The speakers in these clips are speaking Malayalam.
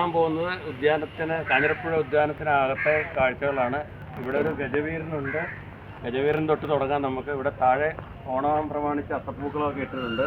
കാണാൻ പോകുന്നത് ഉദ്യാനത്തിന് കാഞ്ഞിരപ്പുഴ ഉദ്യാനത്തിനകത്തെ കാഴ്ചകളാണ്. ഇവിടെ ഒരു ഗജവീരനുണ്ട്. ഗജവീരൻ തൊട്ട് തുടങ്ങാൻ നമുക്ക്. ഇവിടെ താഴെ ഓണം പ്രമാണിച്ച് അത്തപ്പൂക്കളൊക്കെ ഇട്ടിട്ടുണ്ട്.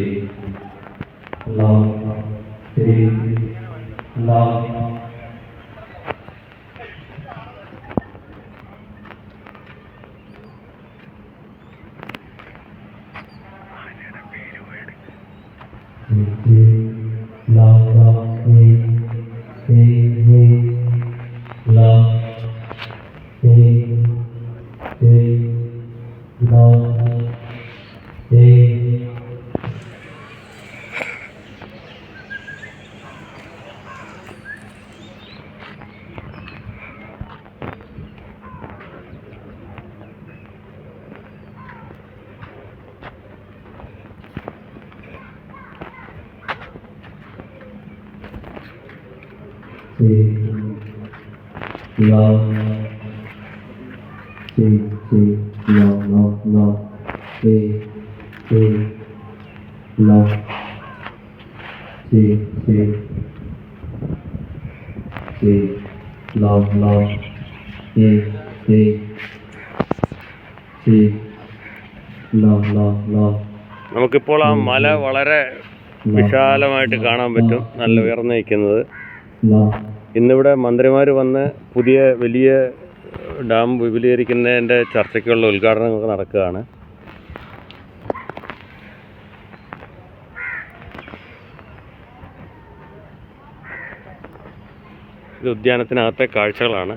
three, love, three, love. നമുക്കിപ്പോൾ ആ മല വളരെ വിശാലമായിട്ട് കാണാൻ പറ്റും. നല്ല ഉയർന്നു നിൽക്കുന്നത് ഇന്നിവിടെ മന്ത്രിമാർ വന്ന് പുതിയ വലിയ ഡാം വിപുലീകരിക്കുന്നതിന്റെ ചർച്ചയ്ക്കുള്ള ഉദ്ഘാടനങ്ങൾ നടക്കുകയാണ്. ഇത് ഉദ്യാനത്തിനകത്തെ കാഴ്ചകളാണ്.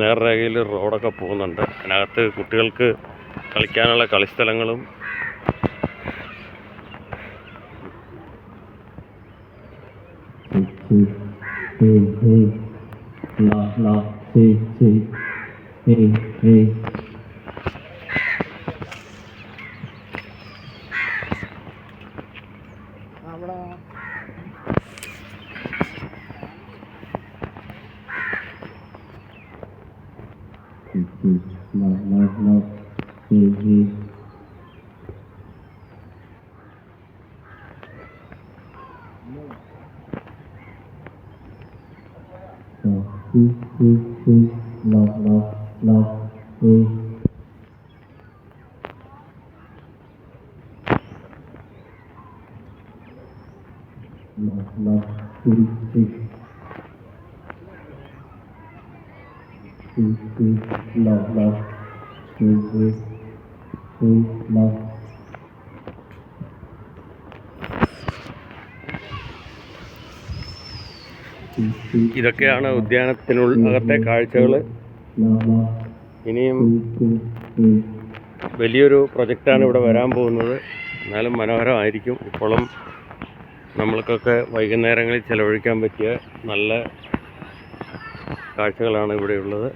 നേർരേഖയിൽ റോഡൊക്കെ പോകുന്നുണ്ട്. അതിനകത്ത് കുട്ടികൾക്ക് കളിക്കാനുള്ള കളിസ്ഥലങ്ങളും hey, hey, la, la, hey, hey, hey, hey. Love, love, So we, we, we, love, love, love, we. Love, love, we, we. We, we, love, love, we, we, we, love. ഇതൊക്കെയാണ് ഉദ്യാനത്തിനുള്ളകത്തെ കാഴ്ചകൾ ഇനിയും. വലിയൊരു പ്രൊജക്റ്റാണ് ഇവിടെ വരാൻ പോകുന്നത്. എന്നാലും മനോഹരമായിരിക്കും. ഇപ്പോഴും നമ്മൾക്കൊക്കെ വൈകുന്നേരങ്ങളിൽ ചിലവഴിക്കാൻ പറ്റിയ നല്ല കാഴ്ചകളാണ് ഇവിടെയുള്ളത്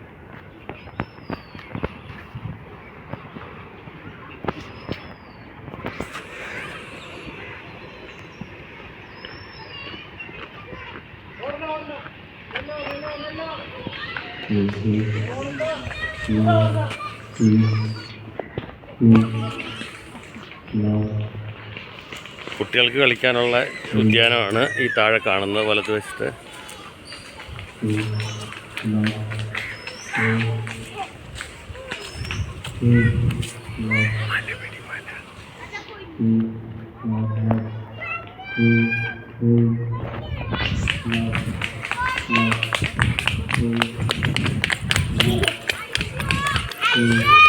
കുട്ടികൾക്ക് കളിക്കാനുള്ള ഉദ്യാനമാണ് ഈ താഴെ കാണുന്നത് വലതുവശത്ത് Hey, Mm.